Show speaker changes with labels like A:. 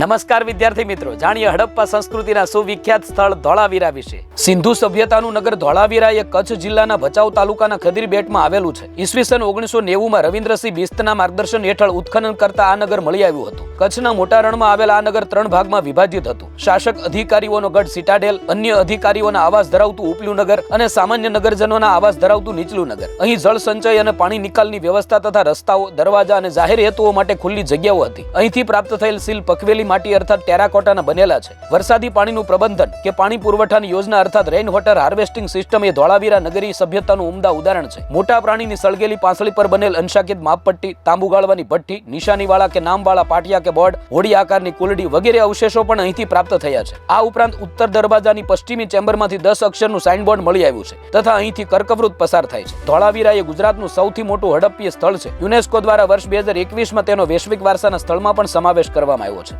A: નમસ્કાર વિદ્યાર્થી મિત્રો. જાણીએ હડપ્પા સંસ્કૃતિના સુવિખ્યાત સ્થળ ધોળાવીરા વિશે. સિંધુ સભ્યતાનું નગર ધોળાવીરા એ કચ્છ જિલ્લાના ભચાઉ તાલુકાના ખદીર બેટમાં આવેલું છે. ઈસવીસન ઓગણીસો નેવુંમાં રવિન્દ્રસિંહ બિસ્તના માર્ગદર્શન હેઠળ ઉત્ખનન કરતા આ નગર મળી આવ્યું હતું. કચ્છના મોટા રણમાં આવેલા આ નગર ત્રણ ભાગમાં વિભાજિત હતું. શાસક અધિકારીઓનો ગઢ સિટાડેલ, અન્ય અધિકારીઓના આવાસ ધરાવતું ઉપલું નગર અને સામાન્ય નગરજનોના આવાસ ધરાવતું નીચલું નગર. અહીં જળ સંચય અને પાણી નિકાલની વ્યવસ્થા તથા રસ્તાઓ, દરવાજા અને જાહેર હેતુઓ માટે ખુલ્લી જગ્યાઓ હતી. અહીંથી પ્રાપ્ત થયેલ સીલ પકવેલી માટી અર્થાત ટેરાકોટાના બનેલા છે. વરસાદી પાણીનું પ્રબંધન કે પાણી પુરવઠાની યોજના અર્થાત રેઇન વોટર હાર્વેસ્ટિંગ સિસ્ટમ એ ધોળાવીરા નગરી સભ્યતાનું ઉમદા ઉદાહરણ છે. મોટા પ્રાણીની સળગેલી પાંસળી પર બનેલ અંશાકિત માપપટ્ટી, તાંબુ ગાળવાની ભઠ્ઠી, નિશાનીવાળા કે નામવાળા પાટિયા કે બોર્ડ હોડી આકારની કુલડી વગેરે અવશેષો પણ અહીંથી પ્રાપ્ત થયા છે. આ ઉપરાંત ઉત્તર દરવાજાની પશ્ચિમી ચેમ્બરમાંથી દસ અક્ષરનું સાઇનબોર્ડ મળી આવ્યું છે તથા અહીંથી કર્કવૃત પસાર થાય છે. ધોળાવીરા એ ગુજરાતનું સૌથી મોટું હડપ્પીય સ્થળ છે. યુનેસ્કો દ્વારા વર્ષ બે હજાર એકવીસમાં તેનો વૈશ્વિક વારસાના સ્થળમાં પણ સમાવેશ કરવામાં આવ્યો છે.